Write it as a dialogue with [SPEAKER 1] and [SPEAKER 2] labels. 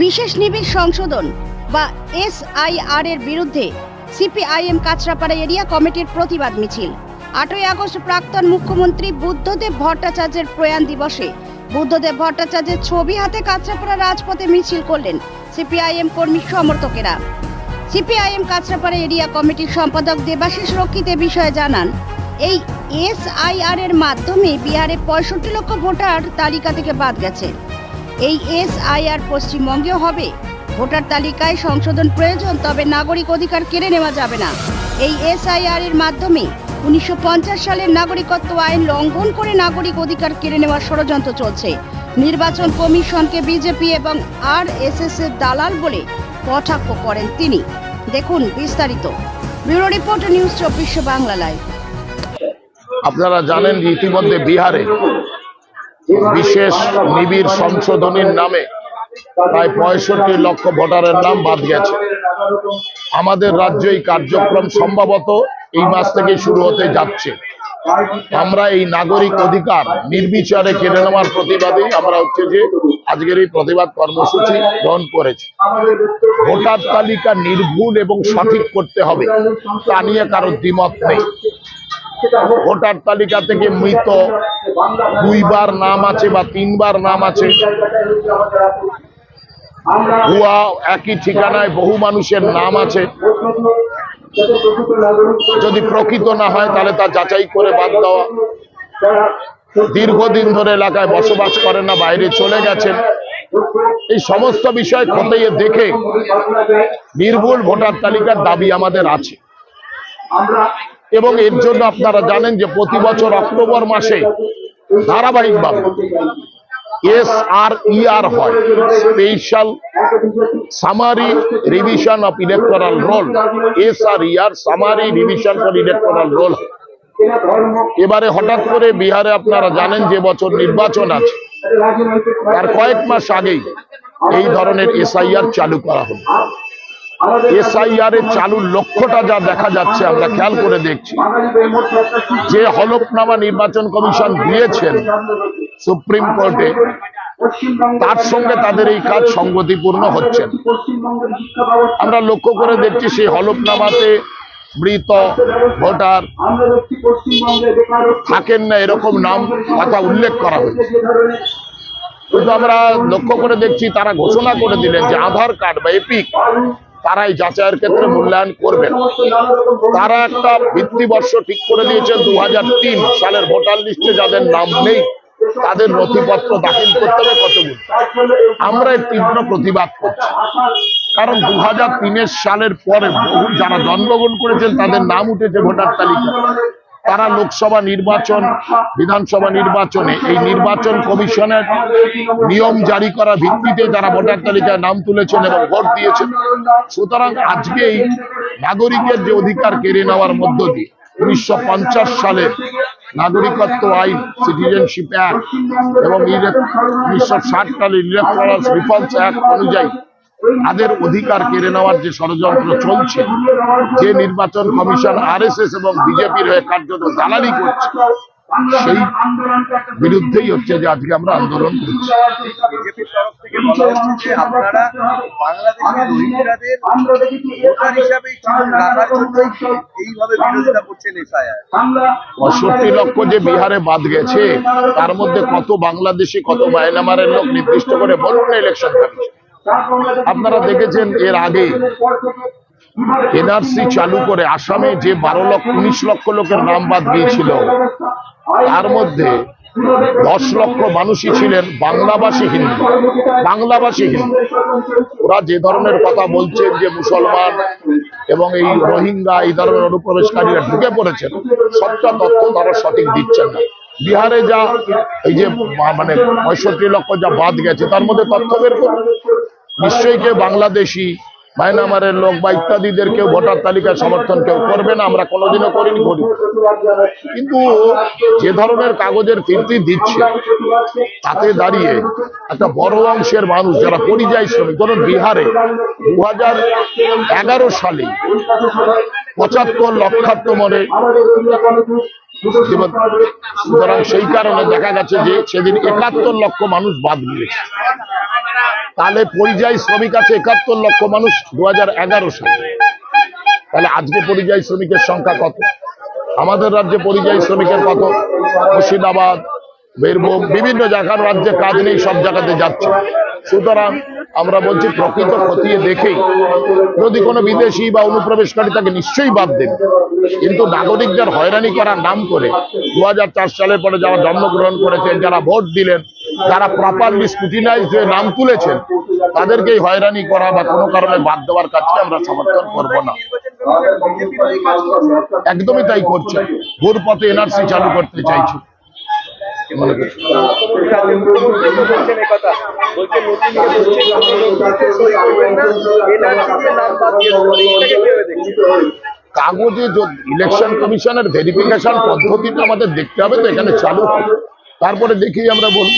[SPEAKER 1] বিশেষ নিবিড় সংশোধন বা এসআইআর এর বিরুদ্ধে সিপিআইএম কাঁচরাপাড়া এরিয়া কমিটির প্রতিবাদ মিছিল। আটই আগস্ট প্রাক্তন মুখ্যমন্ত্রী বুদ্ধদেব ভট্টাচার্যের প্রয়াণ দিবসে বুদ্ধদেব ভট্টাচার্যের ছবি হাতে কাঁচরাপাড়া রাজপথে মিছিল করলেন সিপিআইএম কর্মী সমর্থকেরা। সিপিআইএম কাঁচরাপাড়া এরিয়া কমিটির সম্পাদক দেবাশিস রক্ষিত বিষয়ে জানান, এই এসআইআর এর মাধ্যমে বিহারে পঁয়ষট্টি লক্ষ ভোটার তালিকা থেকে বাদ গেছে। এই এসআইআর পশ্চিমবঙ্গেও হবে। ভোটার তালিকায় সংশোধন প্রয়োজন, তবে নাগরিক অধিকার কেড়ে নেওয়া যাবে না। এই এসআইআর এর মাধ্যমে উনিশশো পঞ্চাশ সালের নাগরিকত্ব আইন লঙ্ঘন করে নাগরিক অধিকার কেড়ে নেওয়ার ষড়যন্ত্র চলছে। নির্বাচন কমিশনকে বিজেপি এবং আর এস এস এর দালাল বলে কটাক্ষ করেন তিনি। দেখুন বিস্তারিত। ব্যুরো রিপোর্ট নিউজ চব্বিশ বাংলা লাইভ।
[SPEAKER 2] আপনারা জানেন ইতিমধ্যে বিহারে বিশেষ নিবিড় সংশোধনীর নামে প্রায় পঁয়ষট্টি লক্ষ ভোটারের নাম বাদ গেছে। আমাদের রাজ্যে এই কার্যক্রম সম্ভবত এই মাস থেকে শুরু হতে যাচ্ছে। আমরা এই নাগরিক অধিকার নির্বিচারে কেড়ে নেওয়ার প্রতিবাদে আমরা হচ্ছে যে আজকের এই প্রতিবাদ কর্মসূচি গ্রহণ করেছি। ভোটার তালিকা নির্ভুল এবং সঠিক করতে হবে, তা নিয়ে কারোর দ্বিমত নেই। ভোটার তালিকা থেকে মৃত দুইবার নাম আছে বা তিনবার নাম আছে। একই ঠিকানায় বহু মানুষের নাম আছে। যদি প্রকৃত না হয়, তাহলে তা যাচাই করে বাদ দেওয়া। দীর্ঘদিন ধরে এলাকায় বসবাস করেন না, বাইরে চলে গেছেন। এই সমস্ত বিষয় খতিয়ে দেখে নির্ভুল ভোটার তালিকার দাবি আমাদের আছে। এবং এর জন্য আপনারা জানেন যে প্রতি বছর অক্টোবর মাসে ধারাবাহিকভাবে এস আর ইআর হয়। Special summary revision of electoral roll S R ER summary revision for electoral roll এবারে হঠাৎ করে বিহারে আপনারা জানেন যে বছর নির্বাচন আছে। তার কয়েক মাস আগেই এই ধরনের এসআইআর চালু করা হলো। এসআইআর এর চালুর লক্ষ্যটা যা দেখা যাচ্ছে আমরা খেয়াল করে দেখছি। যে হলফনামা নির্বাচন কমিশন দিয়েছেন সুপ্রিম কোর্টে তার সঙ্গে তাদের এই কাজ সঙ্গতিপূর্ণ হচ্ছে। আমরা লক্ষ্য করে দেখছি সেই হলফনামাতে মৃত ভোটার থাকেন না এরকম নাম কথা উল্লেখ করা হয়েছে। কিন্তু আমরা লক্ষ্য করে দেখছি তারা ঘোষণা করে দিলেন যে আধার কার্ড বা এপিক তারা এই যাচাইয়ের ক্ষেত্রে মূল্যায়ন করবেন। তারা একটা ভিত্তিবর্ষ ঠিক করে দিয়েছেন দুহাজার তিন সালের ভোটার লিস্টে যাদের নাম নেই, তাদের নথিপত্র দাখিল করতে হবে কতগুলো? আমরা তীব্র প্রতিবাদ করছি। কারণ দু হাজার সালের পরে যারা জন্মগ্রহণ করেছেন, তাদের নাম উঠেছে ভোটার তালিকা। তারা লোকসভা নির্বাচন, বিধানসভা নির্বাচনে এই নির্বাচন কমিশনের নিয়ম জারি করার ভিত্তিতে তারা ভোটার তালিকায় নাম তুলেছেন এবং ভোট দিয়েছেন, সুতরাং আজকে এই নাগরিকের যে অধিকার কেড়ে নেওয়ার মধ্য দিয়ে উনিশশো সালে নাগরিকত্ব আইন সিটিজেনশিপ অ্যাক্ট এবং উনিশশো ষাট সালে ইলেকট্রাল রিফর্মস অ্যাক্ট অনুযায়ী তাদের অধিকার কেড়ে নেওয়ার যে ষড়যন্ত্র চলছে যে নির্বাচন কমিশন আরএসএস এবং বিজেপির হয়ে কার্যত দালালি করছে সেই বিরুদ্ধেই হচ্ছে যে আজকে আমরা আন্দোলন করছি। পঁয়ষট্টি লক্ষ যে বিহারে বাদ গেছে তার মধ্যে কত বাংলাদেশি কত মায়ানমারের লোক নির্দিষ্ট করে বলুন ইলেকশন কমিশন আপনারা দেখেছেন এর আগে এনআরসি চালু করে আসামে যে বারো লক্ষ, উনিশ লক্ষ লোকের নাম বাদ গিয়েছিল, তার মধ্যে দশ লক্ষ মানুষই ছিলেন বাংলাভাষী হিন্দু বাংলাভাষী হিন্দু। ওরা যে ধরনের কথা বলছেন যে মুসলমান এবং এই রোহিঙ্গা, এই ধরনের অনুপ্রবেশকারীরা ঢুকে পড়েছেন সবটা তথ্য তারা সঠিক দিচ্ছেন না। বিহারে যা এই যে মানে পঁয়ষট্টি লক্ষ যা বাদ গেছে, তার মধ্যে তথ্য বের করুন। নিশ্চয়ই কেউ বাংলাদেশি, মায়ানমারের লোক বা ইত্যাদিদের কেউ ভোটার তালিকায় সমর্থন কেউ করবে না, আমরা কোনোদিনও করিনি করি কিন্তু যে ধরনের কাগজের কীর্তি দিচ্ছে, তাতে দাঁড়িয়ে একটা বড় অংশের মানুষ, যারা পরিযায়ী শ্রমিক, ধরুন বিহারে দু হাজার এগারো সালে পঁচাত্তর লক্ষাত্ম মনে সুতরাং সেই কারণে দেখা গেছে যে সেদিন একাত্তর লক্ষ মানুষ বাদ গিয়েছে। তাহলে পরিযায়ী শ্রমিক আছে একাত্তর লক্ষ মানুষ দু হাজার এগারো সালে। তাহলে আজকে পরিযায়ী শ্রমিকের সংখ্যা কত? আমাদের রাজ্যে পরিযায়ী শ্রমিকের কত? মুর্শিদাবাদ, বীরভূম, বিভিন্ন জায়গার রাজ্যে কাজ নেই, সব জায়গাতে যাচ্ছে। সুতরাং আমরা বলছি, প্রকৃত খতিয়ে দেখেই, যদি কোনো বিদেশি বা অনুপ্রবেশকারী তাকে নিশ্চয়ই বাদ দেবে কিন্তু নাগরিকদের হয়রানি করার নাম করে দু হাজার চার সালের পরে যারা জন্মগ্রহণ করেছেন, যারা ভোট দিলেন যারা প্রপারলি স্কুটিনাইজ হয়ে নাম তুলেছেন, তাদেরকেই হয়রানি করা বা কোনো কারণে বাদ দেওয়ার কাজকে আমরা সমর্থন করব না একদমই তাই করছে ঘুর পথে এনআরসি চালু করতে চাইছে কাগজে ইলেকশন কমিশনের ভেরিফিকেশন পদ্ধতিটা আমাদের দেখতে হবে, তো এখানে চালু। তারপরে দেখি আমরা বলব।